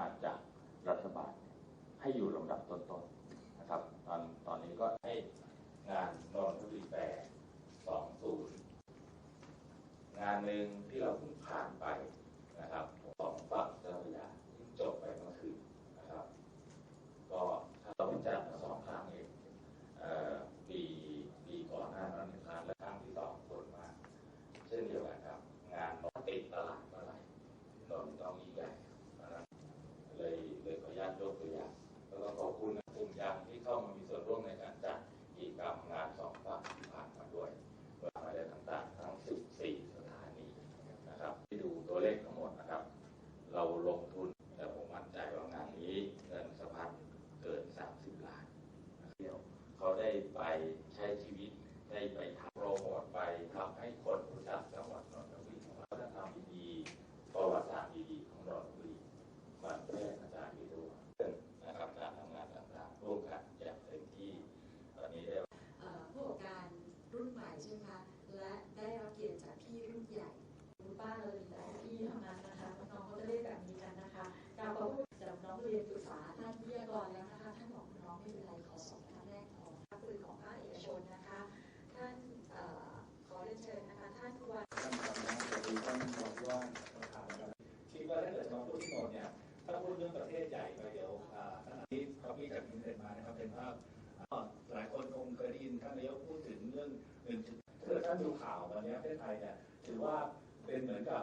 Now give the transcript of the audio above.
มาจากรัฐบาล ให้อยู่ลำดับต้นๆนะครับตอนตอนนี้ก็ให้งานนนทบุรีแปรสองศูนย์งานหนึ่งที่เราเพิ่งผ่านไปนะครับของฝั่งเจ้าพระยาเพิ่งจบไปเมื่อคืนนะครับ ก็เราเพิ่งจัดมาสองครั้งเองเอ่อปีปีก่อนหน้านั้นหนึ่งครั้งและครั้งที่สองคนมาก เช่นเดียวกันครับ งานนติดตลาดเมื่อไหร่นนต้องมีใหญ่นะครับเลยเลยขออนุญาตยกตัวอย่างแล้วก็ขอบคุณกลุ่มยังที่เข้ามามีส่วนร่วมในการจัดกิจกรรมงานสองฝั่งที่ผ่านมาด้วยเวลามาได้ต่างๆทั้ง 14 สถานีนะครับ ที่ดูตัวเลขทั้งหมดนะครับ เราลงทุนแต่ผมมั่นใจว่างานนี้เงินสะพัดเกิน 30 ล้านเดียว เขาได้ไปใช้ชีวิตได้ไปทำโปรโมทไปทำให้คนรู้จักจังหวัดนนทบุรีเราวัฒนธรรมดีๆประวัติศาสตร์ดีๆของนนทบุรีมันแพร่กระจายไปทั่วนะครับการทำงานต่างๆร่วมกันอย่างเต็มที่ตอนนี้ได้ผู้ประกอบการรุ่นใหม่ใช่ไหมคะและได้รับเกียรติจากพี่รุ่นใหญ่คุณป้าเราเป็นแต่พี่เท่านนะคะน้องๆเขา คปืนของภาคเอกชนนะคะ ท่านออขอเรียนเชิญนะคะ ท่านผู้ว่าท่านสำนักสวัสดีท่านรองผู้ว่าครับคิดว่าถ้าเกิดมาพูดที่โน่นเนี่ยถ้าพูดเรื่องประเทศใหญ่ไปเดี๋ยวท่านอาทิตย์ครับพี่จากอินเทอร์มานะครับเป็นภาพหลายคนคงเคยได้ยินท่านนายกพูดถึงเรื่องหนึ่งจุดถ้าท่านดูข่าววันนี้ประเทศไทยเนี่ยถือว่าเป็นเหมือนกับ